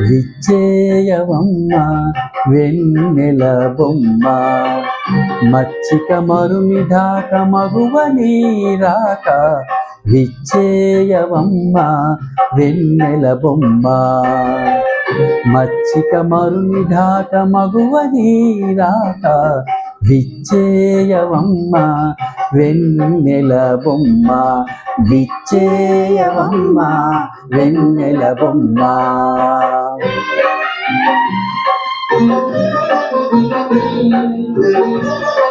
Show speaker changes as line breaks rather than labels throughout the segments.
విచ్చేయవమ్మ వెన్నెల బొమ్మ మచ్చిక మరునిధాక మగువ నీరాక విచ్చేయవమ్మ వెన్నెల బొమ్మ మచ్చిక మరునిధాక మగువ నీరాక విచ్చేయవమ్మ వెన్నెల బొమ్మ విచ్చేయవమ్మ వెన్నెల బొమ్మ Thank you.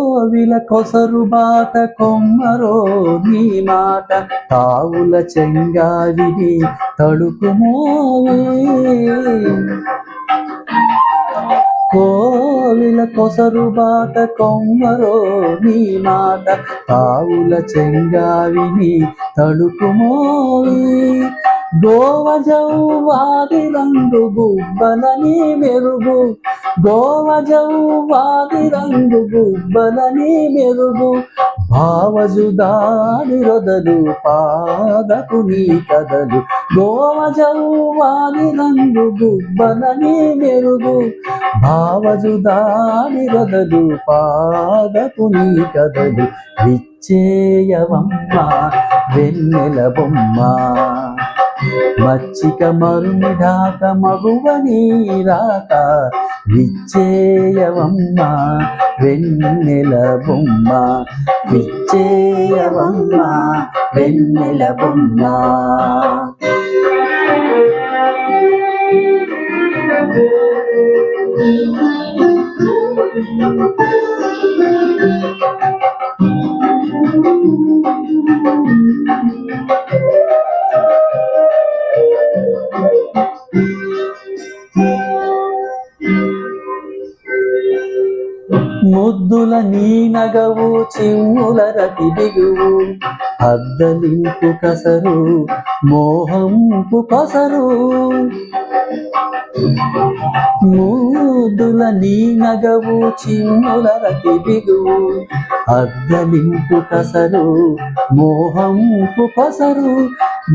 కోవిల కొసరు బాట కొమ్మరో నీ మాట. కావుల చెంగావిని తడుకుమోవే. కోవిల కొసరు బాట కొమ్మరో నీ మాట. కావుల చెంగావిని తడుకుమోవే. మోవే గోవజౌవాది రంగు గుబ్బలని మెరుగు. గోవజౌవాది రంగు గుబ్బలని మెరుగు. భావజుదాడి రొదలు పాదపు నీ కదలు గోవజౌవాది రంగు గుబ్బలని మెరుగు. భావజుదాడి రొదలు పాదపు నీ కదలు విచ్చేయవమ్మ వెన్నెల బొమ్మ. మచ్చిక మరునిడాక మగువ నీరాక విచ్చేయవమ్మ వెన్నెల బొమ్మ విచ్చేయవమ్మ వెన్నెల బొమ్మ Thank you. ముద్దుల నీ నగవు చిమ్ముల రతి బిగువు అద్దలింపు కసరు మోహంపు కసరు మూదుల నీ నగవు చిమ్ముల రతి బిగువు అద్దలింపు కసరు మోహంపు కసరు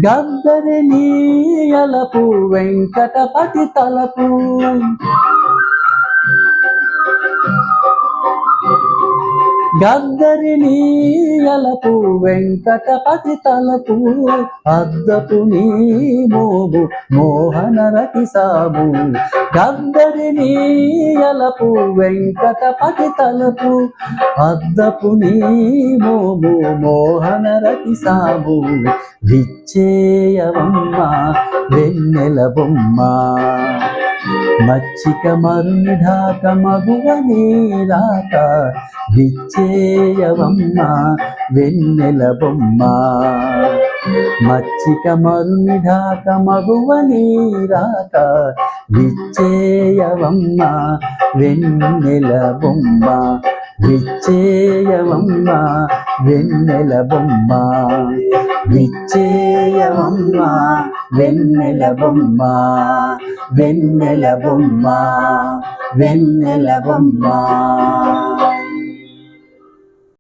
గద్దరి నీయలపు వెంకటపతి తలపు. గద్దరి నీయలపు వెంకటపతి తలపు అద్దపు నీ మోము మోహన రతి సాము గద్దరి నీయలపు వెంకటపతి తలపు అద్దపు నీ మోము మోహన రతి సాము విచ్చేయవమ్మ వెన్నెల బొమ్మ. మచ్చిక మరునిఢాక మగువ నీరాక విచ్చేయవమ్మ వెన్నెల బొమ్మ. మచ్చిక మరునిఢాక మగువ నీరాక విచ్చేయవమ్మ వెన్నెల బొమ్మ. విచ్చేయవమ్మ వెన్నెల బొమ్మ. నిశ్చయమమ్మ వెన్నెల బొమ్మ వెన్నెల బొమ్మ వెన్నెల బొమ్మ